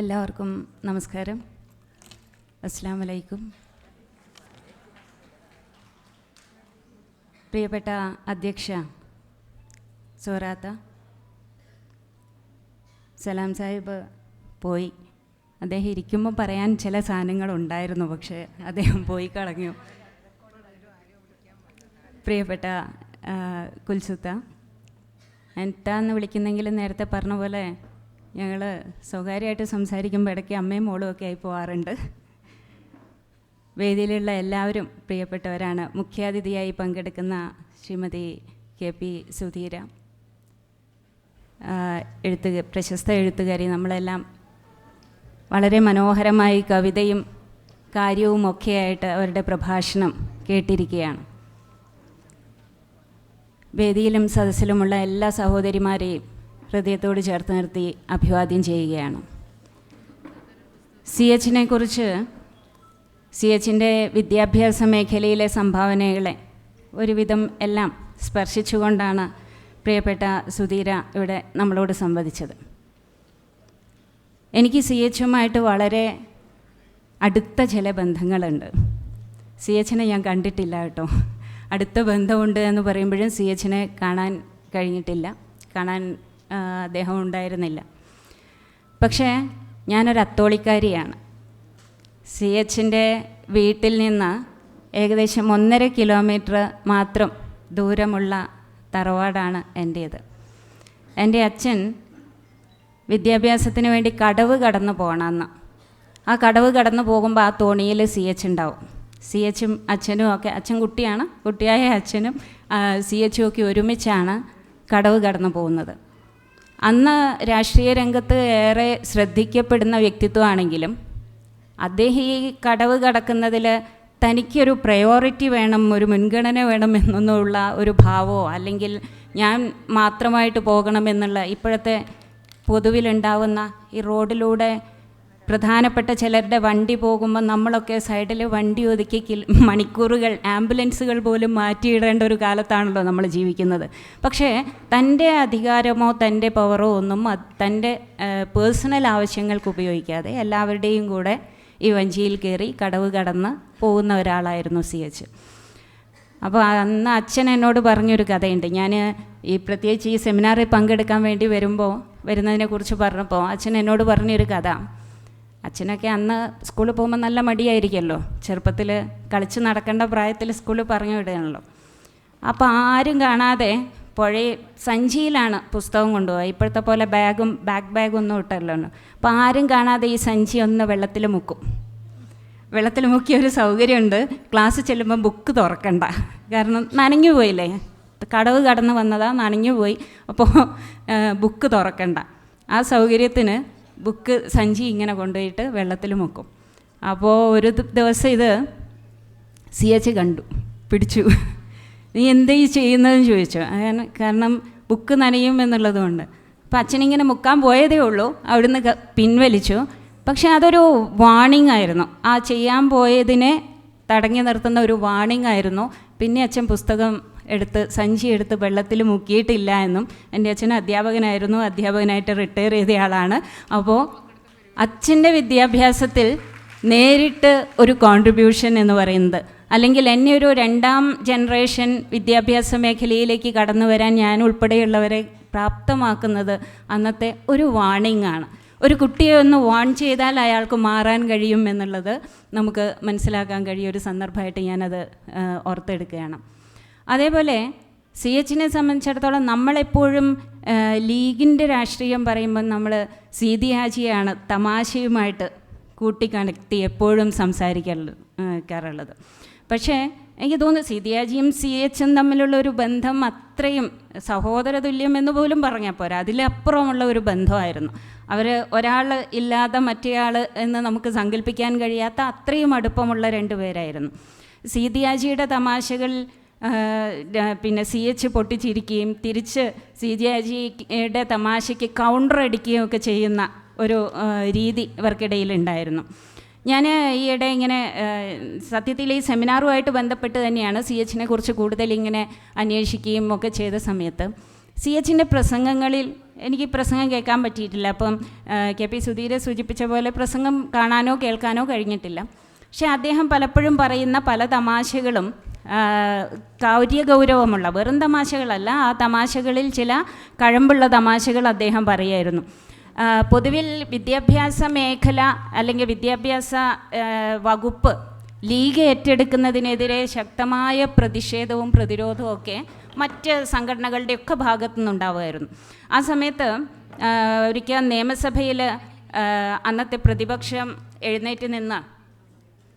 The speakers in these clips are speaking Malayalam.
എല്ലാവർക്കും നമസ്കാരം. അസ്സാം വലൈക്കും പ്രിയപ്പെട്ട അധ്യക്ഷ സോറാത്ത സലാം സാഹിബ് പോയി. അദ്ദേഹം ഇരിക്കുമ്പോൾ പറയാൻ ചില സാധനങ്ങൾ ഉണ്ടായിരുന്നു പക്ഷേ അദ്ദേഹം പോയി കളഞ്ഞു. പ്രിയപ്പെട്ട കുൽസുത്ത എന്താന്ന് വിളിക്കുന്നെങ്കിലും നേരത്തെ പറഞ്ഞ പോലെ ഞങ്ങൾ സ്വകാര്യമായിട്ട് സംസാരിക്കുമ്പോൾ ഇടയ്ക്ക് അമ്മയും മോളും ഒക്കെ ആയി പോകാറുണ്ട് വേദിയിലുള്ള എല്ലാവരും പ്രിയപ്പെട്ടവരാണ്. മുഖ്യാതിഥിയായി പങ്കെടുക്കുന്ന ശ്രീമതി കെ പി സുധീര. ആ, എഴുത്തുക പ്രശസ്ത എഴുത്തുകാരി. നമ്മളെല്ലാം വളരെ മനോഹരമായി കവിതയും കാര്യവും ഒക്കെയായിട്ട് അവരുടെ പ്രഭാഷണം കേട്ടിരിക്കുകയാണ്. വേദിയിലും സദസ്സിലുമുള്ള എല്ലാ സഹോദരിമാരെയും ഹൃദയത്തോട് ചേർത്ത് നിർത്തി അഭിവാദ്യം ചെയ്യുകയാണ്. സി എച്ചിനെ കുറിച്ച് സി എച്ചിന്റെ വിദ്യാഭ്യാസ മേഖലയിലെ സംഭാവനകളെ ഒരുവിധം എല്ലാം സ്പർശിച്ചുകൊണ്ടാണ് പ്രിയപ്പെട്ട സുധീര ഇവിടെ നമ്മളോട് സംവദിച്ചത്. എനിക്ക് സി എച്ചുമായിട്ട് വളരെ അടുത്ത ചില ബന്ധങ്ങളുണ്ട്. സി എച്ചിനെ ഞാൻ കണ്ടിട്ടില്ല കേട്ടോ. അടുത്ത ബന്ധമുണ്ട് എന്ന് പറയുമ്പോഴും സി എച്ചിനെ കാണാൻ കഴിഞ്ഞിട്ടില്ല. കാണാൻ അദ്ദേഹം ഉണ്ടായിരുന്നില്ല. പക്ഷേ ഞാനൊരു അത്തോളിക്കാരിയാണ്. സി എച്ചിന്റെ വീട്ടിൽ നിന്ന് ഏകദേശം ഒന്നര കിലോമീറ്റർ മാത്രം ദൂരമുള്ള തറവാടാണ് എന്റേത്. എന്റെ അച്ഛൻ വിദ്യാഭ്യാസത്തിന് വേണ്ടി കടവ് കടന്നു പോകണമെന്ന് ആ കടവ് കടന്നു പോകുമ്പോൾ ആ തോണിയിൽ സി എച്ച് ഉണ്ടാവും. സി എച്ചും അച്ഛനും ഒക്കെ അച്ഛൻ കുട്ടിയാണ് കുട്ടിയായ അച്ഛനും സി എച്ചും ഒക്കെ ഒരുമിച്ചാണ് കടവ് കടന്നു പോകുന്നത്. അന്ന് രാഷ്ട്രീയ രംഗത്ത് ഏറെ ശ്രദ്ധിക്കപ്പെടുന്ന വ്യക്തിത്വമാണെങ്കിലും അദ്ദേഹം ഈ കടവ് കടക്കുന്നതിൽ തനിക്കൊരു പ്രയോറിറ്റി വേണം ഒരു മുൻഗണന വേണം എന്നൊന്നുള്ള ഒരു ഭാവമോ അല്ലെങ്കിൽ ഞാൻ മാത്രമായിട്ട് പോകണമെന്നുള്ള ഇപ്പോഴത്തെ പൊതുവിലുണ്ടാവുന്ന ഈ റോഡിലൂടെ പ്രധാനപ്പെട്ട ചിലരുടെ വണ്ടി പോകുമ്പോൾ നമ്മളൊക്കെ സൈഡിൽ വണ്ടി ഒതുക്കി കിൽ മണിക്കൂറുകൾ ആംബുലൻസുകൾ പോലും മാറ്റിയിടേണ്ട ഒരു കാലത്താണല്ലോ നമ്മൾ ജീവിക്കുന്നത്. പക്ഷേ തന്റെ അധികാരമോ തന്റെ പവറോ ഒന്നും തന്റെ പേഴ്സണൽ ആവശ്യങ്ങൾക്ക് ഉപയോഗിക്കാതെ എല്ലാവരുടെയും കൂടെ ഈ വഞ്ചിയിൽ കയറി കടവ് കടന്ന് പോകുന്ന ഒരാളായിരുന്നു സി എച്ച്. അപ്പോൾ അന്ന് അച്ഛൻ എന്നോട് പറഞ്ഞൊരു കഥയുണ്ട്. ഞാൻ ഈ പ്രത്യേകിച്ച് ഈ സെമിനാറിൽ പങ്കെടുക്കാൻ വേണ്ടി വരുമ്പോൾ വരുന്നതിനെക്കുറിച്ച് പറഞ്ഞപ്പോൾ അച്ഛൻ എന്നോട് പറഞ്ഞൊരു കഥ. അച്ഛനൊക്കെ അന്ന് സ്കൂളിൽ പോകുമ്പോൾ നല്ല മടിയായിരിക്കുമല്ലോ. ചെറുപ്പത്തിൽ കളിച്ച് നടക്കേണ്ട പ്രായത്തിൽ സ്കൂളിൽ പറഞ്ഞു വിടുകയാണല്ലോ. അപ്പോൾ ആരും കാണാതെ പുഴയിൽ സഞ്ചിയിലാണ് പുസ്തകം കൊണ്ടുപോകുക ഇപ്പോഴത്തെ പോലെ ബാഗും ബാക്ക് ബാഗും ഒന്നും ഇട്ടല്ലോ. അപ്പോൾ ആരും കാണാതെ ഈ സഞ്ചി ഒന്ന് വെള്ളത്തിൽ മുക്കും. വെള്ളത്തിൽ മുക്കിയ ഒരു സൗകര്യമുണ്ട്. ക്ലാസ് ചെല്ലുമ്പോൾ ബുക്ക് തുറക്കണ്ട. കാരണം നനഞ്ഞു പോയില്ലേ? കടവ് കടന്ന് വന്നതാ നനഞ്ഞു പോയി. അപ്പോൾ ബുക്ക് തുറക്കണ്ട. ആ സൗകര്യത്തിന് ബുക്ക് സഞ്ചി ഇങ്ങനെ കൊണ്ടുപോയിട്ട് വെള്ളത്തിൽ മുക്കും. അപ്പോൾ ഒരു ദിവസം ഇത് സി എച്ച് കണ്ടു പിടിച്ചു. നീ എന്തേ ചെയ്യുന്നതെന്ന് ചോദിച്ചു. കാരണം ബുക്ക് നനയും എന്നുള്ളതുകൊണ്ട് അപ്പം അച്ഛനിങ്ങനെ മുക്കാൻ പോയതേ ഉള്ളൂ അവിടുന്ന് പിൻവലിച്ചു. പക്ഷേ അതൊരു വാണിംഗ് ആയിരുന്നു. ആ ചെയ്യാൻ പോയതിനെ തടഞ്ഞു നിർത്തുന്ന ഒരു വാണിംഗ് ആയിരുന്നു. പിന്നെ അച്ഛൻ പുസ്തകം എടുത്ത് സഞ്ചി എടുത്ത് വെള്ളത്തിൽ മുക്കിയിട്ടില്ല എന്നും എന്റെ അച്ഛൻ അധ്യാപകനായിരുന്നു. അധ്യാപകനായിട്ട് റിട്ടയർ ചെയ്ത ആളാണ് അപ്പോൾ അച്ഛന്റെ വിദ്യാഭ്യാസത്തിൽ നേരിട്ട് ഒരു കോൺട്രിബ്യൂഷൻ എന്ന് പറയുന്നത്. അല്ലെങ്കിൽ എന്നെ ഒരു രണ്ടാം ജനറേഷൻ വിദ്യാഭ്യാസ മേഖലയിലേക്ക് കടന്നു വരാൻ ഞാൻ ഉൾപ്പെടെയുള്ളവരെ പ്രാപ്തമാക്കുന്നത് അന്നത്തെ ഒരു വാണിംഗ് ആണ്. ഒരു കുട്ടിയെ ഒന്ന് വാൺ ചെയ്താൽ അയാൾക്ക് മാറാൻ കഴിയും എന്നുള്ളത് നമുക്ക് മനസ്സിലാക്കാൻ കഴിയും ഒരു സന്ദർഭമായിട്ട് ഞാനത് ഓർത്തെടുക്കുകയാണ്. അതേപോലെ സി എച്ചിനെ സംബന്ധിച്ചിടത്തോളം നമ്മളെപ്പോഴും ലീഗിന്റെ രാഷ്ട്രീയം പറയുമ്പോൾ നമ്മൾ സീതി ഹാജിയാണ് തമാശയുമായിട്ട് കൂട്ടിക്കണക്തി എപ്പോഴും സംസാരിക്കാറുള്ളത് പക്ഷേ എനിക്ക് തോന്നുന്നു സീതിയാജിയും സി എച്ചും തമ്മിലുള്ള ഒരു ബന്ധം അത്രയും സഹോദര തുല്യം എന്ന് പോലും പറഞ്ഞാൽ പോരാ. അതിലപ്പുറമുള്ള ഒരു ബന്ധമായിരുന്നു. അവർ ഒരാൾ ഇല്ലാതെ മറ്റേയാൾ എന്ന് നമുക്ക് സങ്കല്പിക്കാൻ കഴിയാത്ത അത്രയും അടുപ്പമുള്ള രണ്ടുപേരായിരുന്നു. സീതിയാജിയുടെ തമാശകൾ പിന്നെ സി എച്ച് പൊട്ടിച്ചിരിക്കുകയും തിരിച്ച് സി ജെ അജിയുടെ തമാശയ്ക്ക് കൗണ്ടർ അടിക്കുകയും ഒക്കെ ചെയ്യുന്ന ഒരു രീതി ഇവർക്കിടയിലുണ്ടായിരുന്നു. ഞാൻ ഈയിടെ ഇങ്ങനെ സത്യത്തിൽ ഈ സെമിനാറുമായിട്ട് ബന്ധപ്പെട്ട് തന്നെയാണ് സി എച്ചിനെ കുറിച്ച് കൂടുതൽ ഇങ്ങനെ അന്വേഷിക്കുകയും ഒക്കെ ചെയ്ത സമയത്ത്. സി എച്ചിന്റെ പ്രസംഗങ്ങളിൽ എനിക്ക് പ്രസംഗം കേൾക്കാൻ പറ്റിയിട്ടില്ല. അപ്പം കെ പി സുധീരെ സൂചിപ്പിച്ച പോലെ പ്രസംഗം കാണാനോ കേൾക്കാനോ കഴിഞ്ഞിട്ടില്ല. പക്ഷേ അദ്ദേഹം പലപ്പോഴും പറയുന്ന പല തമാശകളും കാര്യഗൗരവമുള്ള വെറും തമാശകളല്ല ആ തമാശകളിൽ ചില കഴമ്പുള്ള തമാശകൾ അദ്ദേഹം പറയായിരുന്നു പൊതുവിൽ വിദ്യാഭ്യാസ മേഖല അല്ലെങ്കിൽ വിദ്യാഭ്യാസ വകുപ്പ് ലീഗ് ഏറ്റെടുക്കുന്നതിനെതിരെ ശക്തമായ പ്രതിഷേധവും പ്രതിരോധവും ഒക്കെ മറ്റ് സംഘടനകളുടെയൊക്കെ ഭാഗത്തു നിന്നുണ്ടാവുമായിരുന്നു ആ സമയത്ത് ഒരിക്കൽ നിയമസഭയിൽ അന്നത്തെ പ്രതിപക്ഷം എഴുന്നേറ്റ് നിന്ന്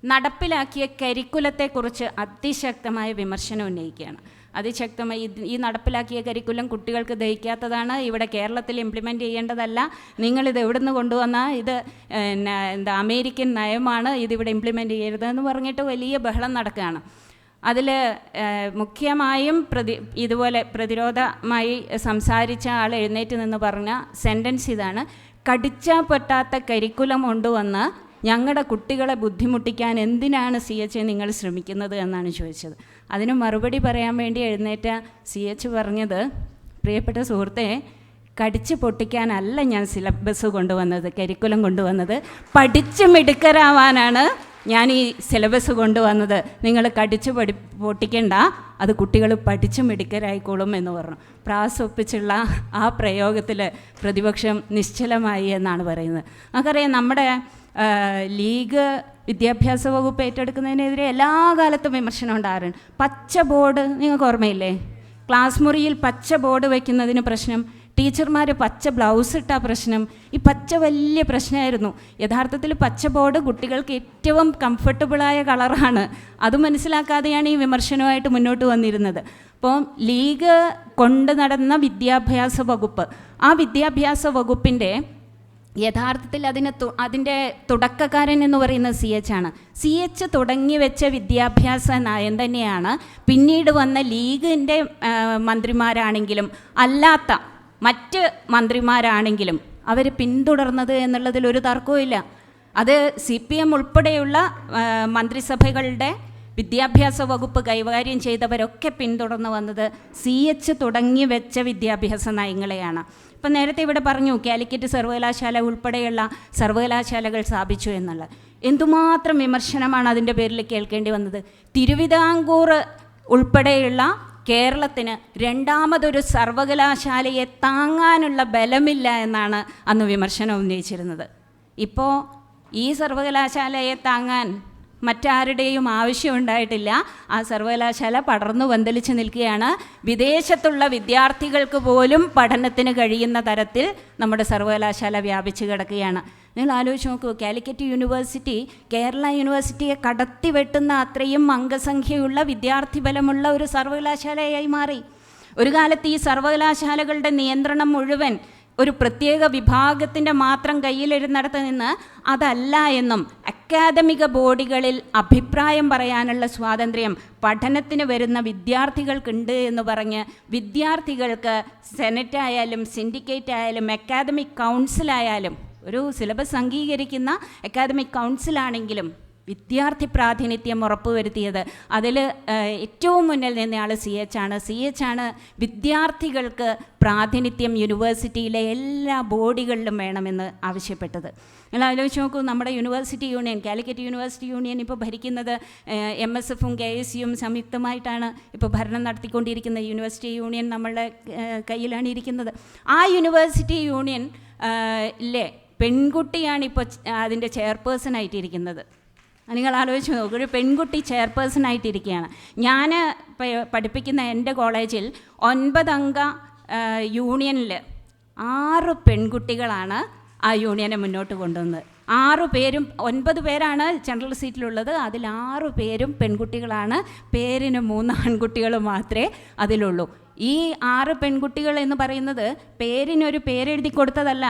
നടപ്പിലാക്കിയ കരിക്കുലത്തെക്കുറിച്ച് അതിശക്തമായ വിമർശനം ഉന്നയിക്കുകയാണ്. അതിശക്തമായി ഈ നടപ്പിലാക്കിയ കരിക്കുലം കുട്ടികൾക്ക് ദഹിക്കാത്തതാണ് ഇവിടെ കേരളത്തിൽ ഇംപ്ലിമെന്റ് ചെയ്യേണ്ടതല്ല നിങ്ങളിത് എവിടുന്ന് കൊണ്ടുവന്ന ഇത് എന്താ അമേരിക്കൻ നയമാണ് ഇതിവിടെ ഇംപ്ലിമെന്റ് ചെയ്യരുതെന്ന് പറഞ്ഞിട്ട് വലിയ ബഹളം നടക്കുകയാണ്. അതിൽ മുഖ്യമായും പ്രതി ഇതുപോലെ പ്രതിരോധമായി സംസാരിച്ച ആൾ എഴുന്നേറ്റ് നിന്ന് പറഞ്ഞ സെന്റൻസ് ഇതാണ് കടിച്ചാൽ പറ്റാത്ത കരിക്കുലം കൊണ്ടുവന്ന് ഞങ്ങളുടെ കുട്ടികളെ ബുദ്ധിമുട്ടിക്കാൻ എന്തിനാണ് സി എച്ച് നിങ്ങൾ ശ്രമിക്കുന്നത് എന്നാണ് ചോദിച്ചത്. അതിന് മറുപടി പറയാൻ വേണ്ടി എഴുന്നേറ്റ സി എച്ച് പറഞ്ഞത് പ്രിയപ്പെട്ട സുഹൃത്തെ കടിച്ച് പൊട്ടിക്കാനല്ല ഞാൻ സിലബസ് കൊണ്ടുവന്നത് കരിക്കുലം കൊണ്ടുവന്നത്. പഠിച്ച് മിടുക്കരാവാനാണ് ഞാൻ ഈ സിലബസ് കൊണ്ടുവന്നത്. നിങ്ങൾ കടിച്ച് പഠി പൊട്ടിക്കണ്ട അത് കുട്ടികൾ പഠിച്ച് മിടുക്കരായിക്കോളും എന്ന് പറഞ്ഞു. പ്രാസ് ഒപ്പിച്ചുള്ള ആ പ്രയോഗത്തിൽ പ്രതിപക്ഷം നിശ്ചലമായി എന്നാണ് പറയുന്നത്. നമുക്കറിയാം നമ്മുടെ ലീഗ് വിദ്യാഭ്യാസ വകുപ്പ് ഏറ്റെടുക്കുന്നതിനെതിരെ എല്ലാ കാലത്തും വിമർശനം ഉണ്ടാകാറുണ്ട്. പച്ച ബോർഡ് നിങ്ങൾക്ക് ഓർമ്മയില്ലേ? ക്ലാസ് മുറിയിൽ പച്ച ബോർഡ് വയ്ക്കുന്നതിന് പ്രശ്നം. ടീച്ചർമാർ പച്ച ബ്ലൗസ് ഇട്ട പ്രശ്നം. ഈ പച്ച വലിയ പ്രശ്നമായിരുന്നു. യഥാർത്ഥത്തിൽ പച്ച ബോർഡ് കുട്ടികൾക്ക് ഏറ്റവും കംഫർട്ടബിളായ കളറാണ് അത് മനസ്സിലാക്കാതെയാണ് ഈ വിമർശനവുമായിട്ട് മുന്നോട്ട് വന്നിരുന്നത്. അപ്പോൾ ലീഗ് കൊണ്ട് നടന്ന വിദ്യാഭ്യാസ വകുപ്പ്. ആ വിദ്യാഭ്യാസ വകുപ്പിന്റെ യഥാർത്ഥത്തിൽ അതിന് അതിന്റെ തുടക്കക്കാരൻ എന്ന് പറയുന്നത് സി എച്ച് ആണ്. സി എച്ച് തുടങ്ങി വെച്ച വിദ്യാഭ്യാസ നയം തന്നെയാണ് പിന്നീട് വന്ന ലീഗിന്റെ മന്ത്രിമാരാണെങ്കിലും അല്ലാത്ത മറ്റ് മന്ത്രിമാരാണെങ്കിലും അവർ പിന്തുടർന്നത് എന്നുള്ളതിൽ ഒരു തർക്കവുമില്ല. അത് സി പി എം ഉൾപ്പെടെയുള്ള മന്ത്രിസഭകളുടെ വിദ്യാഭ്യാസ വകുപ്പ് കൈകാര്യം ചെയ്തവരൊക്കെ പിന്തുടർന്ന് വന്നത് സി എച്ച് തുടങ്ങി വെച്ച വിദ്യാഭ്യാസ നയങ്ങളെയാണ്. ഇപ്പം നേരത്തെ ഇവിടെ പറഞ്ഞു കാലിക്കറ്റ് സർവകലാശാല ഉൾപ്പെടെയുള്ള സർവകലാശാലകൾ സ്ഥാപിച്ചു എന്നുള്ളത്. എന്തുമാത്രം വിമർശനമാണ് അതിന്റെ പേരിൽ കേൾക്കേണ്ടി വന്നത്? തിരുവിതാംകൂർ ഉൾപ്പെടെയുള്ള കേരളത്തിന് രണ്ടാമതൊരു സർവകലാശാലയെ താങ്ങാനുള്ള ബലമില്ല എന്നാണ് അന്ന് വിമർശനം ഉന്നയിച്ചിരുന്നത്. ഇപ്പോൾ ഈ സർവകലാശാലയെ താങ്ങാൻ മറ്റാരുടെയും ആവശ്യമുണ്ടായിട്ടില്ല ആ സർവകലാശാല പടർന്നു പന്തലിച്ച് നിൽക്കുകയാണ്. വിദേശത്തുള്ള വിദ്യാർത്ഥികൾക്ക് പോലും പഠനത്തിന് കഴിയുന്ന തരത്തിൽ നമ്മുടെ സർവകലാശാല വ്യാപിച്ചു കിടക്കുകയാണ്. നിങ്ങൾ ആലോചിച്ച് നോക്കൂ കാലിക്കറ്റ് യൂണിവേഴ്സിറ്റി കേരള യൂണിവേഴ്സിറ്റിയെ കടത്തി വെട്ടുന്ന അത്രയും അംഗസംഖ്യയുള്ള വിദ്യാർത്ഥി ബലമുള്ള ഒരു സർവകലാശാലയായി മാറി. ഒരു കാലത്ത് ഈ സർവകലാശാലകളുടെ നിയന്ത്രണം മുഴുവൻ ഒരു പ്രത്യേക വിഭാഗത്തിന്റെ മാത്രം കയ്യിലിരുന്നിടത്ത് നിന്ന് അതല്ല എന്നും അക്കാദമിക ബോഡികളിൽ അഭിപ്രായം പറയാനുള്ള സ്വാതന്ത്ര്യം പഠനത്തിന് വരുന്ന വിദ്യാർത്ഥികൾക്കുണ്ട് എന്ന് പറഞ്ഞ് വിദ്യാർത്ഥികൾക്ക് സെനറ്റ് ആയാലും സിൻഡിക്കേറ്റ് ആയാലും അക്കാദമിക് കൗൺസിലായാലും ഒരു സിലബസ് അംഗീകരിക്കുന്ന അക്കാദമിക് കൗൺസിലാണെങ്കിലും വിദ്യാർത്ഥി പ്രാതിനിധ്യം ഉറപ്പുവരുത്തിയത്. അതിൽ ഏറ്റവും മുന്നിൽ നിന്നയാൾ സി എച്ച് ആണ്. സി എച്ച് ആണ് വിദ്യാർത്ഥികൾക്ക് പ്രാതിനിധ്യം യൂണിവേഴ്സിറ്റിയിലെ എല്ലാ ബോഡികളിലും വേണമെന്ന് ആവശ്യപ്പെട്ടത്. നിങ്ങൾ ആലോചിച്ച് നോക്കൂ നമ്മുടെ university union Calicut university union ഇപ്പോൾ ഭരിക്കുന്നത് എം എസ് എഫും കെ എസ് യുവും സംയുക്തമായിട്ടാണ് ഇപ്പോൾ ഭരണം നടത്തിക്കൊണ്ടിരിക്കുന്ന യൂണിവേഴ്സിറ്റി യൂണിയൻ നമ്മളുടെ കയ്യിലാണ് ഇരിക്കുന്നത്. ആ യൂണിവേഴ്സിറ്റി യൂണിയൻ ഇല്ലേ പെൺകുട്ടിയാണ് ഇപ്പോൾ അതിന്റെ ചെയർപേഴ്സൺ ആയിട്ടിരിക്കുന്നത്. നിങ്ങൾ ആലോചിച്ച് നോക്കൂ ഒരു പെൺകുട്ടി ചെയർപേഴ്സൺ ആയിട്ടിരിക്കുകയാണ്. ഞാൻ പഠിപ്പിക്കുന്ന എന്റെ കോളേജിൽ ഒൻപതംഗ യൂണിയനിൽ ആറ് പെൺകുട്ടികളാണ് ആ യൂണിയനെ മുന്നോട്ട് കൊണ്ടുവന്നത്. ആറു പേരും ഒൻപത് പേരാണ് ജനറൽ സീറ്റിലുള്ളത്. അതിൽ ആറു പേരും പെൺകുട്ടികളാണ്. പേരിന് മൂന്ന് ആൺകുട്ടികൾ മാത്രമേ അതിലുള്ളൂ. ഈ ആറ് പെൺകുട്ടികൾ എന്ന് പറയുന്നത് പേരിനൊരു പേരെഴുതി കൊടുത്തതല്ല.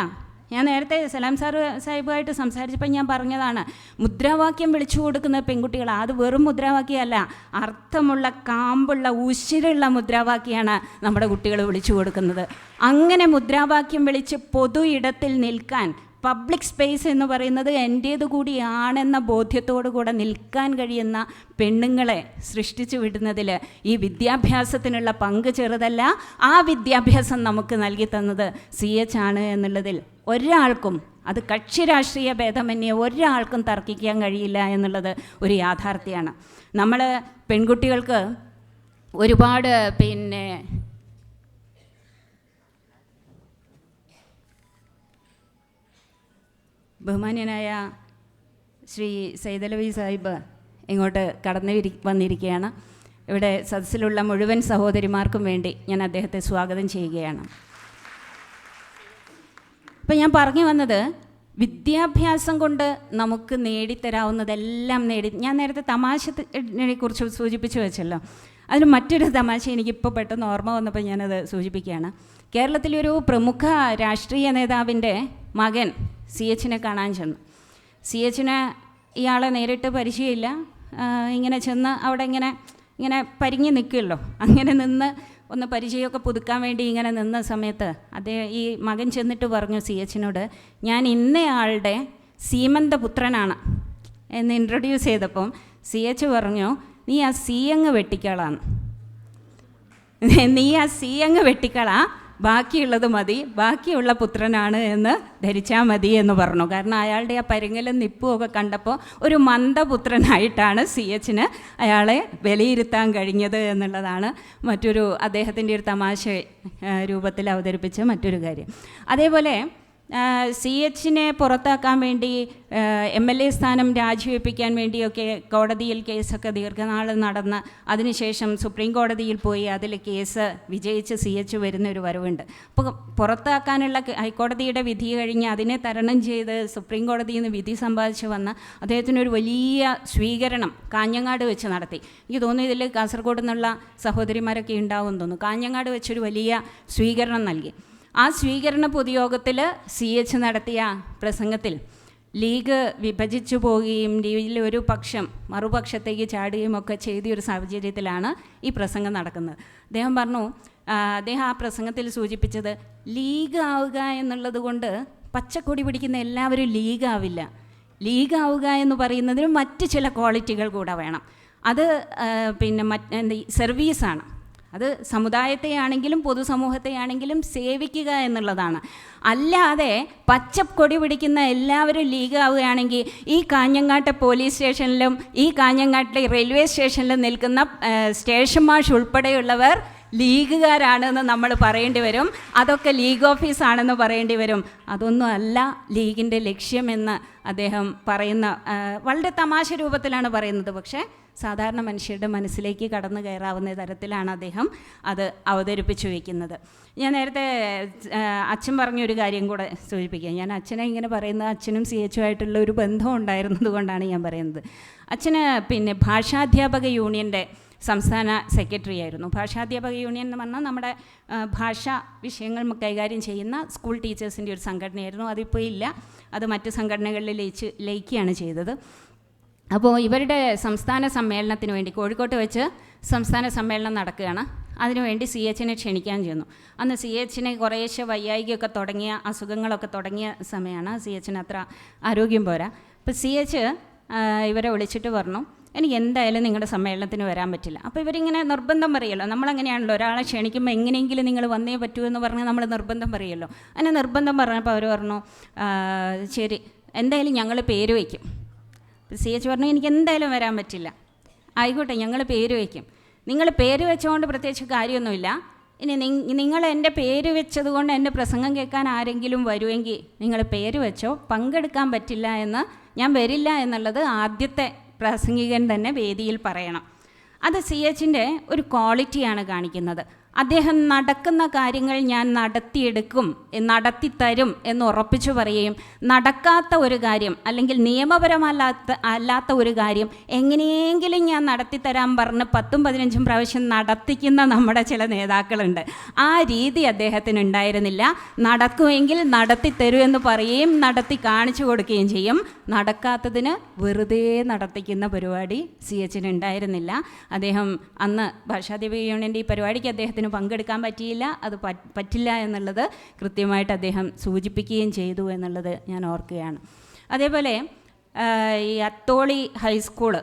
ഞാൻ നേരത്തെ സലാം സാർ സാഹിബുമായിട്ട് സംസാരിച്ചപ്പോൾ ഞാൻ പറഞ്ഞതാണ് മുദ്രാവാക്യം വിളിച്ചു കൊടുക്കുന്ന പെൺകുട്ടികൾ അത് വെറും മുദ്രാവാക്യമല്ല അർത്ഥമുള്ള കാമ്പുള്ള ഉശിരുള്ള മുദ്രാവാക്യമാണ് നമ്മുടെ കുട്ടികൾ വിളിച്ചു കൊടുക്കുന്നത്. അങ്ങനെ മുദ്രാവാക്യം വിളിച്ച് പൊതു ഇടത്തിൽ നിൽക്കാൻ പബ്ലിക് സ്പേസ് എന്ന് പറയുന്നത് എന്റേത് കൂടിയാണെന്ന ബോധ്യത്തോടു കൂടെ നിൽക്കാൻ കഴിയുന്ന പെണ്ണുങ്ങളെ സൃഷ്ടിച്ചു വിടുന്നതിൽ ഈ വിദ്യാഭ്യാസത്തിനുള്ള പങ്ക് ചെറുതല്ല ആ വിദ്യാഭ്യാസം നമുക്ക് നൽകി തന്നത് സി എച്ച് ആണ് എന്നുള്ളതിൽ ഒരാൾക്കും അത് കക്ഷി രാഷ്ട്രീയ ഭേദമന്യേ ഒരാൾക്കും തർക്കിക്കാൻ കഴിയില്ല എന്നുള്ളത് ഒരു യാഥാർത്ഥ്യമാണ് നമ്മൾ പെൺകുട്ടികൾക്ക് ഒരുപാട് പിന്നെ ബഹുമാന്യനായ ശ്രീ സൈതലവി സാഹിബ് ഇങ്ങോട്ട് കടന്നു വന്നിരിക്കുകയാണ്. ഇവിടെ സദസ്സിലുള്ള മുഴുവൻ സഹോദരിമാർക്കും വേണ്ടി ഞാൻ അദ്ദേഹത്തെ സ്വാഗതം ചെയ്യുകയാണ്. അപ്പം ഞാൻ പറഞ്ഞു വന്നത് വിദ്യാഭ്യാസം കൊണ്ട് നമുക്ക് നേടിത്തരാവുന്നതെല്ലാം നേടി ഞാൻ നേരത്തെ തമാശയെ കുറിച്ച് സൂചിപ്പിച്ചു വെച്ചല്ലോ. അതിന് മറ്റൊരു തമാശ എനിക്കിപ്പോൾ പെട്ടെന്ന് ഓർമ്മ വന്നപ്പോൾ ഞാനത് സൂചിപ്പിക്കുകയാണ്. കേരളത്തിലെ ഒരു പ്രമുഖ രാഷ്ട്രീയ നേതാവിന്റെ മകൻ സി എച്ചിനെ കാണാൻ ചെന്നു. സി എച്ചിന് ഇയാളെ നേരിട്ട് പരിചയമില്ല. ഇങ്ങനെ ചെന്ന് അവിടെ ഇങ്ങനെ ഇങ്ങനെ പരിങ്ങി നിൽക്കുമല്ലോ. അങ്ങനെ നിന്ന് ഒന്ന് പരിചയമൊക്കെ പുതുക്കാൻ വേണ്ടി ഇങ്ങനെ നിന്ന സമയത്ത് അദ്ദേഹം ഈ മകൻ ചെന്നിട്ട് പറഞ്ഞു സി എച്ചിനോട് ഞാൻ ഇന്നയാളുടെ സീമന്ത പുത്രനാണ് എന്ന് ഇൻട്രൊഡ്യൂസ് ചെയ്തപ്പം സി എച്ച് പറഞ്ഞു നീ ആ സി അങ്ങ് വെട്ടിക്കളാന്ന്. നീ ആ സി അങ്ങ് വെട്ടിക്കളാ ബാക്കിയുള്ളത് മതി ബാക്കിയുള്ള പുത്രനാണ് എന്ന് ധരിച്ചാൽ മതി എന്ന് പറഞ്ഞു. കാരണം അയാളുടെ ആ പരുങ്ങലും നിപ്പും ഒക്കെ കണ്ടപ്പോൾ ഒരു മന്ദപുത്രനായിട്ടാണ് സി എച്ചിന് അയാളെ വിലയിരുത്താൻ കഴിഞ്ഞത് എന്നുള്ളതാണ് മറ്റൊരു അദ്ദേഹത്തിന്റെ ഒരു തമാശ രൂപത്തിൽ അവതരിപ്പിച്ച മറ്റൊരു കാര്യം. അതേപോലെ സി എച്ചിനെ പുറത്താക്കാൻ വേണ്ടി എം എൽ എ സ്ഥാനം രാജിവെപ്പിക്കാൻ വേണ്ടിയൊക്കെ കോടതിയിൽ കേസൊക്കെ ദീർഘനാൾ നടന്ന് അതിനുശേഷം സുപ്രീം കോടതിയിൽ പോയി അതിൽ കേസ് വിജയിച്ച് സി എച്ച് വരുന്നൊരു വരവുണ്ട്. അപ്പോൾ പുറത്താക്കാനുള്ള ഹൈക്കോടതിയുടെ വിധി കഴിഞ്ഞ് അതിനെ തരണം ചെയ്ത് സുപ്രീം കോടതിയിൽ നിന്ന് വിധി സമ്പാദിച്ച് വന്ന് അദ്ദേഹത്തിനൊരു വലിയ സ്വീകരണം കാഞ്ഞങ്ങാട് വെച്ച് നടത്തി. എനിക്ക് തോന്നുന്നു ഇതിൽ കാസർഗോഡ് നിന്നുള്ള സഹോദരിമാരൊക്കെ ഉണ്ടാവും തോന്നുന്നു. കാഞ്ഞങ്ങാട് വെച്ചൊരു വലിയ സ്വീകരണം നൽകി. ആ സ്വീകരണ പൊതുയോഗത്തിൽ സി എച്ച് നടത്തിയ പ്രസംഗത്തിൽ ലീഗ് വിഭജിച്ചു പോവുകയും ലീഗിൽ ഒരു പക്ഷം മറുപക്ഷത്തേക്ക് ചാടുകയും ഒക്കെ ചെയ്ത ഒരു സാഹചര്യത്തിലാണ് ഈ പ്രസംഗം നടക്കുന്നത്. അദ്ദേഹം പറഞ്ഞു അദ്ദേഹം ആ പ്രസംഗത്തിൽ സൂചിപ്പിച്ചത് ലീഗ് ആവുക എന്നുള്ളത് കൊണ്ട് പച്ചക്കൊടി പിടിക്കുന്ന എല്ലാവരും ലീഗ് ആവില്ല. ലീഗ് ആവുക എന്ന് പറയുന്നതിന് മറ്റ് ചില ക്വാളിറ്റികൾ കൂടെ വേണം. അത് പിന്നെ മറ്റ് സർവീസാണ് അത് സമുദായത്തെയാണെങ്കിലും പൊതുസമൂഹത്തെയാണെങ്കിലും സേവിക്കുക എന്നുള്ളതാണ്. അല്ലാതെ പച്ചക്കൊടി പിടിക്കുന്ന എല്ലാവരും ലീഗ് ആവുകയാണെങ്കിൽ ഈ കാഞ്ഞങ്ങാട്ടെ പോലീസ് സ്റ്റേഷനിലും ഈ കാഞ്ഞങ്ങാട്ടിലെ റെയിൽവേ സ്റ്റേഷനിലും നിൽക്കുന്ന സ്റ്റേഷൻ മാഷ് ഉൾപ്പെടെയുള്ളവർ ലീഗുകാരാണെന്ന് നമ്മൾ പറയേണ്ടി വരും. അതൊക്കെ ലീഗ് ഓഫീസാണെന്ന് പറയേണ്ടി വരും. അതൊന്നും അല്ല ലീഗിന്റെ ലക്ഷ്യമെന്ന് അദ്ദേഹം പറയുന്ന വളരെ തമാശ രൂപത്തിലാണ് പറയുന്നത്. പക്ഷേ സാധാരണ മനുഷ്യരുടെ മനസ്സിലേക്ക് കടന്നു കയറാവുന്ന തരത്തിലാണ് അദ്ദേഹം അത് അവതരിപ്പിച്ചു വയ്ക്കുന്നത് ഞാൻ നേരത്തെ അച്ഛൻ പറഞ്ഞൊരു കാര്യം കൂടെ സൂചിപ്പിക്കുക ഞാൻ അച്ഛനെ ഇങ്ങനെ പറയുന്നത് അച്ഛനും സി എച്ച് ആയിട്ടുള്ള ഒരു ബന്ധം ഉണ്ടായിരുന്നത് കൊണ്ടാണ് ഞാൻ പറയുന്നത്. അച്ഛന് പിന്നെ ഭാഷാധ്യാപക യൂണിയന്റെ സംസ്ഥാന സെക്രട്ടറി ആയിരുന്നു. ഭാഷാധ്യാപക യൂണിയൻ എന്ന് പറഞ്ഞാൽ നമ്മുടെ ഭാഷ വിഷയങ്ങൾ കൈകാര്യം ചെയ്യുന്ന സ്കൂൾ ടീച്ചേഴ്സിന്റെ ഒരു സംഘടനയായിരുന്നു. അതിപ്പോൾ ഇല്ല. അത് മറ്റ് സംഘടനകളിൽ ലയിച്ച് ലയിക്കുകയാണ് ചെയ്തത്. അപ്പോൾ ഇവരുടെ സംസ്ഥാന സമ്മേളനത്തിന് വേണ്ടി കോഴിക്കോട്ട് വെച്ച് സംസ്ഥാന സമ്മേളനം നടക്കുകയാണ്. അതിനുവേണ്ടി സി എച്ചിനെ ക്ഷണിക്കാൻ ചെന്നു അന്ന് സി എച്ചിനെ കുറേശ്ശെ വയ്യായികയൊക്കെ തുടങ്ങിയ അസുഖങ്ങളൊക്കെ തുടങ്ങിയ സമയമാണ് സി എച്ചിന് അത്ര ആരോഗ്യം പോരാ. അപ്പോൾ സി എച്ച് ഇവരെ വിളിച്ചിട്ട് പറഞ്ഞു. എനിക്ക് എന്തായാലും നിങ്ങളുടെ സമ്മേളനത്തിന് വരാൻ പറ്റില്ല. അപ്പോൾ ഇവരിങ്ങനെ നിർബന്ധം പറയുമല്ലോ നമ്മളങ്ങനെയാണല്ലോ. ഒരാളെ ക്ഷണിക്കുമ്പോൾ എങ്ങനെയെങ്കിലും നിങ്ങൾ വന്നേ പറ്റൂ എന്ന് പറഞ്ഞ് നമ്മൾ നിർബന്ധം പറയുമല്ലോ അങ്ങനെ നിർബന്ധം പറഞ്ഞപ്പോൾ അവർ പറഞ്ഞു ശരി. എന്തായാലും ഞങ്ങൾ പേര് വയ്ക്കും. സി എച്ച് പറഞ്ഞു എനിക്ക് എന്തായാലും വരാൻ പറ്റില്ല. ആയിക്കോട്ടെ ഞങ്ങൾ പേര് വയ്ക്കും. നിങ്ങൾ പേര് വെച്ചുകൊണ്ട് പ്രത്യേകിച്ച് കാര്യമൊന്നുമില്ല. ഇനി നിങ്ങൾ എന്റെ പേര് വെച്ചത് കൊണ്ട് എന്റെ പ്രസംഗം കേൾക്കാൻ ആരെങ്കിലും വരുമെങ്കിൽ നിങ്ങൾ പേര് വെച്ചോ. പങ്കെടുക്കാൻ പറ്റില്ല എന്ന് ഞാൻ വരില്ല എന്നുള്ളത് ആദ്യത്തെ പ്രാസംഗികൻ തന്നെ വേദിയിൽ പറയണം. അത് സി എച്ചിന്റെ ഒരു ക്വാളിറ്റിയാണ് കാണിക്കുന്നത്. അദ്ദേഹം നടക്കുന്ന കാര്യങ്ങൾ ഞാൻ നടത്തിയെടുക്കും നടത്തി നടത്തിത്തരും എന്ന് ഉറപ്പിച്ചു പറയുകയും നടക്കാത്ത ഒരു കാര്യം അല്ലെങ്കിൽ നിയമപരമല്ലാത്ത അല്ലാത്ത ഒരു കാര്യം എങ്ങനെയെങ്കിലും ഞാൻ നടത്തിത്തരാൻ പറഞ്ഞ് പത്തും പതിനഞ്ചും പ്രാവശ്യം നടത്തിക്കുന്ന നമ്മുടെ ചില നേതാക്കളുണ്ട്. ആ രീതി അദ്ദേഹത്തിന് ഉണ്ടായിരുന്നില്ല. നടക്കുമെങ്കിൽ നടത്തിത്തരൂ എന്ന് പറയുകയും നടത്തി കാണിച്ചു കൊടുക്കുകയും ചെയ്യും. നടക്കാത്തതിന് വെറുതെ നടത്തിക്കുന്ന പരിപാടി സി എച്ചിന് ഉണ്ടായിരുന്നില്ല. അദ്ദേഹം അന്ന് ഭാഷാദ്വീപ യൂണിയന്റെ ഈ പരിപാടിക്ക് അദ്ദേഹത്തിന് അദ്ദേഹത്തിന് പങ്കെടുക്കാൻ പറ്റിയില്ല അത് പറ്റില്ല എന്നുള്ളത് കൃത്യമായിട്ട് അദ്ദേഹം സൂചിപ്പിക്കുകയും ചെയ്തു എന്നുള്ളത് ഞാൻ ഓർക്കുകയാണ്. അതേപോലെ ഈ അത്തോളി ഹൈസ്കൂൾ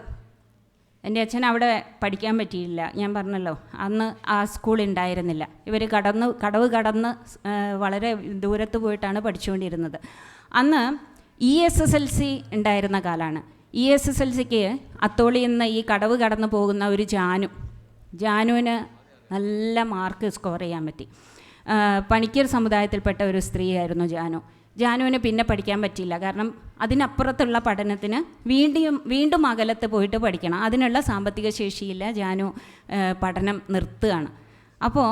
എന്റെ അച്ഛൻ അവിടെ പഠിക്കാൻ പറ്റിയില്ല. ഞാൻ പറഞ്ഞല്ലോ അന്ന് ആ സ്കൂൾ ഉണ്ടായിരുന്നില്ല. ഇവർ കടന്ന് കടവ് കടന്ന് വളരെ ദൂരത്ത് പോയിട്ടാണ് പഠിച്ചുകൊണ്ടിരുന്നത്. അന്ന് E S S L C ഉണ്ടായിരുന്ന കാലമാണ് ഇ എസ് എസ് എൽ സിക്ക് അത്തോളി എന്ന ഈ കടവ് കടന്ന് പോകുന്ന ഒരു ജാനു ജാനുവിന് നല്ല മാർക്ക് സ്കോർ ചെയ്യാൻ പറ്റി. പണിക്കർ സമുദായത്തിൽപ്പെട്ട ഒരു സ്ത്രീയായിരുന്നു ജാനു. ജാനുവിന് പിന്നെ പഠിക്കാൻ പറ്റിയില്ല. കാരണം അതിനപ്പുറത്തുള്ള പഠനത്തിന് വീണ്ടും വീണ്ടും അകലത്ത് പോയിട്ട് പഠിക്കണം. അതിനുള്ള സാമ്പത്തിക ശേഷിയില്ല ജാനു പഠനം നിർത്തുകയാണ്. അപ്പോൾ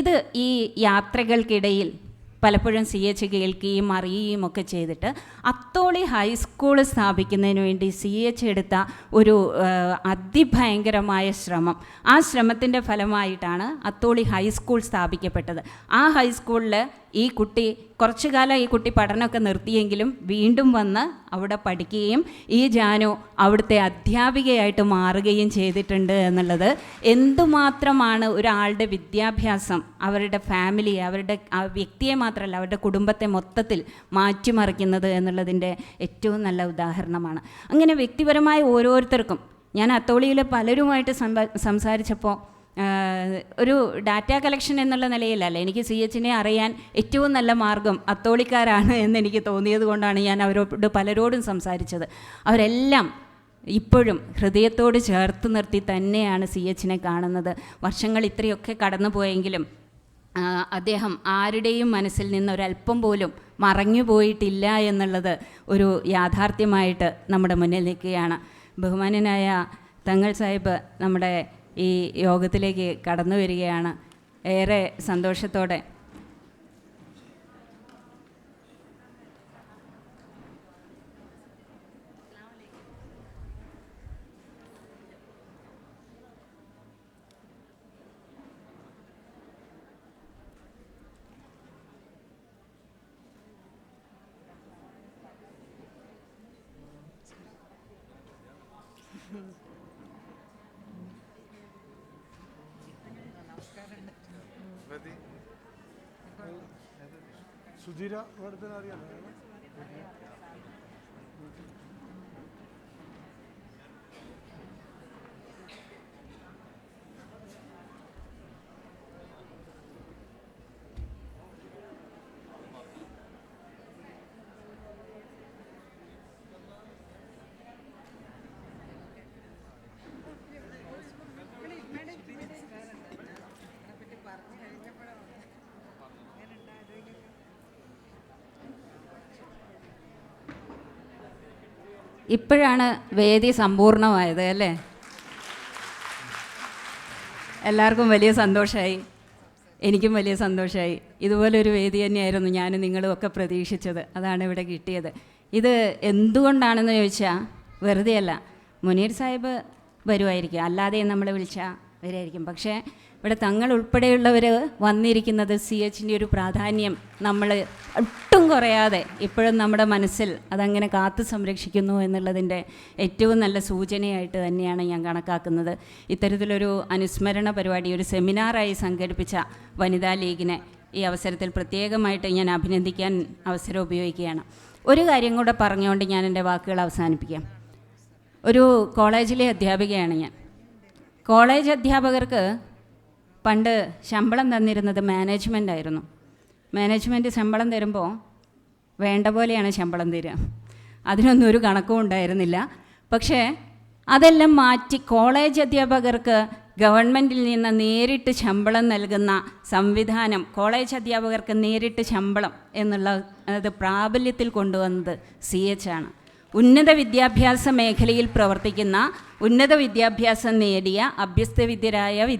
ഇത് ഈ യാത്രകൾക്കിടയിൽ പലപ്പോഴും സി എച്ച് കേൾക്കുകയും അറിയുകയും ഒക്കെ ചെയ്തിട്ട് അത്തോളി ഹൈസ്കൂൾ സ്ഥാപിക്കുന്നതിന് വേണ്ടി സി എച്ച് എടുത്ത ഒരു അതിഭയങ്കരമായ ശ്രമം. ആ ശ്രമത്തിന്റെ ഫലമായിട്ടാണ് അത്തോളി ഹൈസ്കൂൾ സ്ഥാപിക്കപ്പെട്ടത്. ആ ഹൈസ്കൂളിൽ ഈ കുട്ടി കുറച്ചു കാലം ഈ കുട്ടി പഠനമൊക്കെ നിർത്തിയെങ്കിലും വീണ്ടും വന്ന് അവിടെ പഠിക്കുകയും ഈ ജാനു അവിടുത്തെ അധ്യാപികയായിട്ട് മാറുകയും ചെയ്തിട്ടുണ്ട് എന്നുള്ളത്. എന്തുമാത്രമാണ് ഒരാളുടെ വിദ്യാഭ്യാസം അവരുടെ ഫാമിലി അവരുടെ ആ വ്യക്തിയെ മാത്രമല്ല അവരുടെ കുടുംബത്തെ മൊത്തത്തിൽ മാറ്റിമറിക്കുന്നത് എന്നുള്ളതിന്റെ ഏറ്റവും നല്ല ഉദാഹരണമാണ്. അങ്ങനെ വ്യക്തിപരമായ ഓരോരുത്തർക്കും ഞാൻ അത്തോളിയിലെ പലരുമായിട്ട് സംസാ- സംസാരിച്ചപ്പോൾ ഒരു ഡാറ്റ കളക്ഷൻ എന്നുള്ള നിലയിലല്ല. എനിക്ക് സി എച്ചിനെ അറിയാൻ ഏറ്റവും നല്ല മാർഗം അത്തോളിക്കാരാണ് എന്ന് എനിക്ക് തോന്നിയത് കൊണ്ടാണ് ഞാൻ അവരോട് പലരോടും സംസാരിച്ചത്. അവരെല്ലാം ഇപ്പോഴും ഹൃദയത്തോട് ചേർത്ത് നിർത്തി തന്നെയാണ് സി എച്ചിനെ കാണുന്നത്. വർഷങ്ങൾ ഇത്രയൊക്കെ കടന്നു പോയെങ്കിലും അദ്ദേഹം ആരുടെയും മനസ്സിൽ നിന്ന് ഒരല്പം പോലും മറഞ്ഞു പോയിട്ടില്ല എന്നുള്ളത് ഒരു യാഥാർത്ഥ്യമായിട്ട് നമ്മുടെ മുന്നിൽ നിൽക്കുകയാണ്. ബഹുമാനനായ തങ്ങൾ സാഹിബ് നമ്മുടെ ഈ യോഗത്തിലേക്ക് കടന്നു വരികയാണ്. ഏറെ സന്തോഷത്തോടെ. സുധീര ഇവിടുത്തെ അറിയാലോ? ഇപ്പോഴാണ് വേദി സമ്പൂർണമായത് അല്ലേ? എല്ലാവർക്കും വലിയ സന്തോഷമായി എനിക്കും വലിയ സന്തോഷമായി ഇതുപോലൊരു വേദി തന്നെയായിരുന്നു ഞാനും നിങ്ങളും ഒക്കെ പ്രതീക്ഷിച്ചത്. അതാണ് ഇവിടെ കിട്ടിയത്. ഇത് എന്തുകൊണ്ടാണെന്ന് ചോദിച്ചാൽ വെറുതെ അല്ല. മുനീർ സാഹിബ് വരുമായിരിക്കും അല്ലാതെ നമ്മൾ വിളിച്ചാൽ വരുമായിരിക്കും പക്ഷേ ഇവിടെ തങ്ങൾ ഉൾപ്പെടെയുള്ളവർ വന്നിരിക്കുന്നത് സി എച്ചിന്റെ ഒരു പ്രാധാന്യം നമ്മൾ ഒട്ടും കുറയാതെ ഇപ്പോഴും നമ്മുടെ മനസ്സിൽ അതങ്ങനെ കാത്തു സംരക്ഷിക്കുന്നു എന്നുള്ളതിന്റെ ഏറ്റവും നല്ല സൂചനയായിട്ട് തന്നെയാണ് ഞാൻ കണക്കാക്കുന്നത്. ഇത്തരത്തിലൊരു അനുസ്മരണ പരിപാടി ഒരു സെമിനാറായി സംഘടിപ്പിച്ച വനിതാ ലീഗിനെ ഈ അവസരത്തിൽ പ്രത്യേകമായിട്ട് ഞാൻ അഭിനന്ദിക്കാൻ അവസരം ഉപയോഗിക്കുകയാണ്. ഒരു കാര്യം കൂടെ പറഞ്ഞുകൊണ്ട് ഞാൻ എന്റെ വാക്കുകൾ അവസാനിപ്പിക്കാം. ഒരു കോളേജിലെ അധ്യാപികയാണ് ഞാൻ. കോളേജ് അധ്യാപകർക്ക് പണ്ട് ശമ്പളം തന്നിരുന്നത് മാനേജ്മെന്റ് ആയിരുന്നു. മാനേജ്മെന്റ് ശമ്പളം തരുമ്പോൾ വേണ്ട പോലെയാണ് ശമ്പളം തരിക. അതിനൊന്നും ഒരു കണക്കും ഉണ്ടായിരുന്നില്ല. പക്ഷേ അതെല്ലാം മാറ്റി കോളേജ് അധ്യാപകർക്ക് ഗവൺമെന്റിൽ നിന്ന് നേരിട്ട് ശമ്പളം നൽകുന്ന സംവിധാനം കോളേജ് അധ്യാപകർക്ക് നേരിട്ട് ശമ്പളം എന്നുള്ള അത് പ്രാബല്യത്തിൽ കൊണ്ടുവന്നത് സി എച്ച് ആണ്. ഉന്നത വിദ്യാഭ്യാസ മേഖലയിൽ പ്രവർത്തിക്കുന്ന ഉന്നത വിദ്യാഭ്യാസം നേടിയ അഭ്യസ്തവിദ്യരായ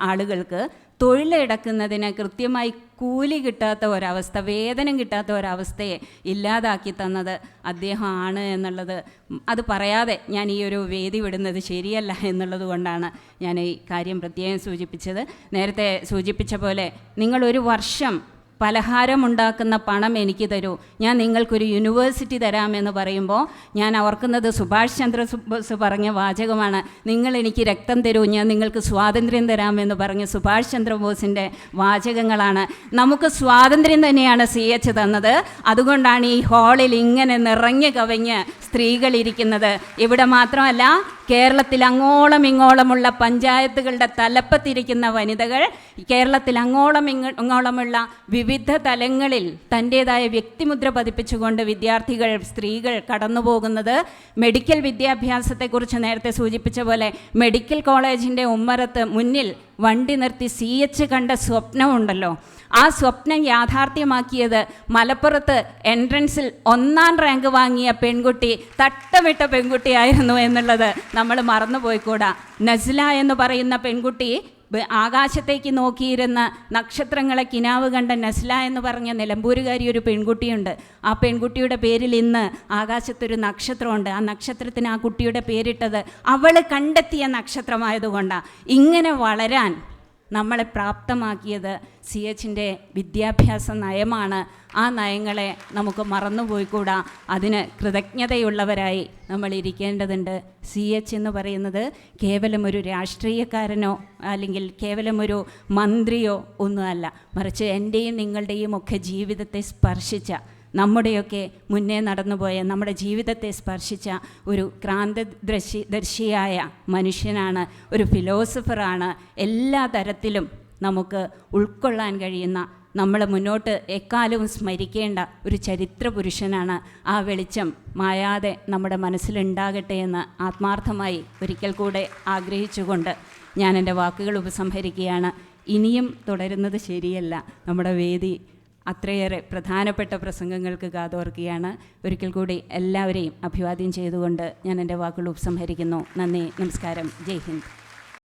ആളുകൾക്ക് തൊഴിലെടുക്കുന്നതിന് കൃത്യമായി കൂലി കിട്ടാത്ത ഒരവസ്ഥ വേതനം കിട്ടാത്ത ഒരവസ്ഥയെ ഇല്ലാതാക്കി തന്നത് അദ്ദേഹമാണ് എന്നുള്ളത്. അത് പറയാതെ ഞാൻ ഈ ഒരു വേദി വിടുന്നത് ശരിയല്ല എന്നുള്ളത് കൊണ്ടാണ് ഞാൻ ഈ കാര്യം പ്രത്യേകം സൂചിപ്പിച്ചത്. നേരത്തെ സൂചിപ്പിച്ച പോലെ നിങ്ങളൊരു വർഷം പലഹാരമുണ്ടാക്കുന്ന പണം എനിക്ക് തരൂ. ഞാൻ നിങ്ങൾക്കൊരു യൂണിവേഴ്സിറ്റി തരാമെന്ന് പറയുമ്പോൾ ഞാൻ ഓർക്കുന്നത് സുഭാഷ് ചന്ദ്ര ബോസ് പറഞ്ഞ വാചകമാണ്. നിങ്ങൾ എനിക്ക് രക്തം തരൂ ഞാൻ നിങ്ങൾക്ക് സ്വാതന്ത്ര്യം തരാമെന്ന് പറഞ്ഞ സുഭാഷ് ചന്ദ്രബോസിന്റെ വാചകങ്ങളാണ്. നമുക്ക് സ്വാതന്ത്ര്യം തന്നെയാണ് സി എച്ച് തന്നത്. അതുകൊണ്ടാണ് ഈ ഹാളിൽ ഇങ്ങനെ നിറഞ്ഞു കവിഞ്ഞ് സ്ത്രീകളിരിക്കുന്നത് ഇവിടെ മാത്രമല്ല കേരളത്തിൽ അങ്ങോളം ഇങ്ങോളമുള്ള പഞ്ചായത്തുകളുടെ തലപ്പത്തിരിക്കുന്ന വനിതകൾ കേരളത്തിൽ അങ്ങോളം ഇങ്ങ ഇങ്ങോളമുള്ള വിവിധ തലങ്ങളിൽ തന്റേതായ വ്യക്തിമുദ്ര പതിപ്പിച്ചുകൊണ്ട് വിദ്യാർത്ഥികൾ സ്ത്രീകൾ കടന്നുപോകുന്നത് മെഡിക്കൽ വിദ്യാഭ്യാസത്തെക്കുറിച്ച് നേരത്തെ സൂചിപ്പിച്ച പോലെ മെഡിക്കൽ കോളേജിന്റെ ഉമ്മറത്ത് മുന്നിൽ വണ്ടി നിർത്തി സി എച്ച് കണ്ട സ്വപ്നമുണ്ടല്ലോ. ആ സ്വപ്നം യാഥാർത്ഥ്യമാക്കിയത് മലപ്പുറത്ത് എൻട്രൻസിൽ ഒന്നാം റാങ്ക് വാങ്ങിയ പെൺകുട്ടി തട്ടമിട്ട പെൺകുട്ടിയായിരുന്നു എന്നുള്ളത് നമ്മൾ മറന്നുപോയിക്കൂടാ. നസ്ല എന്ന് പറയുന്ന പെൺകുട്ടി ആകാശത്തേക്ക് നോക്കിയിരുന്ന നക്ഷത്രങ്ങളെ കിനാവ് കണ്ട നസ്ല എന്ന് പറഞ്ഞ നിലമ്പൂരുകാരി ഒരു പെൺകുട്ടിയുണ്ട്. ആ പെൺകുട്ടിയുടെ പേരിൽ ഇന്ന് ആകാശത്തൊരു നക്ഷത്രമുണ്ട്. ആ നക്ഷത്രത്തിന് ആ കുട്ടിയുടെ പേരിട്ടത് അവൾ കണ്ടെത്തിയ നക്ഷത്രമായതുകൊണ്ടാണ് ഇങ്ങനെ വളരാൻ നമ്മളെ പ്രാപ്തമാക്കിയത് സി എച്ചിന്റെ വിദ്യാഭ്യാസ നയമാണ്. ആ നയങ്ങളെ നമുക്ക് മറന്നുപോയിക്കൂടാ. അതിന് കൃതജ്ഞതയുള്ളവരായി നമ്മൾ ഇരിക്കേണ്ടതുണ്ട്. സി എച്ച് എന്ന് പറയുന്നത് കേവലം ഒരു രാഷ്ട്രീയക്കാരനോ അല്ലെങ്കിൽ കേവലം ഒരു മന്ത്രിയോ ഒന്നുമല്ല. മറിച്ച് എന്റെയും നിങ്ങളുടെയും ഒക്കെ ജീവിതത്തെ സ്പർശിച്ച നമ്മുടെയൊക്കെ മുന്നേ നടന്നുപോയ നമ്മുടെ ജീവിതത്തെ സ്പർശിച്ച ഒരു ക്രാന്തദർശി ദർശിയായ മനുഷ്യനാണ് ഒരു ഫിലോസഫറാണ്. എല്ലാ തരത്തിലും നമുക്ക് ഉൾക്കൊള്ളാൻ കഴിയുന്ന നമ്മൾ മുന്നോട്ട് എക്കാലവും സ്മരിക്കേണ്ട ഒരു ചരിത്ര പുരുഷനാണ് ആ വെളിച്ചം മായാതെ നമ്മുടെ മനസ്സിലുണ്ടാകട്ടെ എന്ന് ആത്മാർത്ഥമായി ഒരിക്കൽ കൂടെ ആഗ്രഹിച്ചുകൊണ്ട് ഞാൻ എന്റെ വാക്കുകൾ ഉപസംഹരിക്കുകയാണ്. ഇനിയും തുടരുന്നത് ശരിയല്ല. നമ്മുടെ വേദി അത്രയേറെ പ്രധാനപ്പെട്ട പ്രസംഗങ്ങൾക്ക് കാതോർക്കുകയാണ്. ഒരിക്കൽ കൂടി എല്ലാവരെയും അഭിവാദ്യം ചെയ്തുകൊണ്ട് ഞാൻ എന്റെ വാക്കുകൾ ഉപസംഹരിക്കുന്നു. നന്ദി നമസ്കാരം. ജയ് ഹിന്ദ്.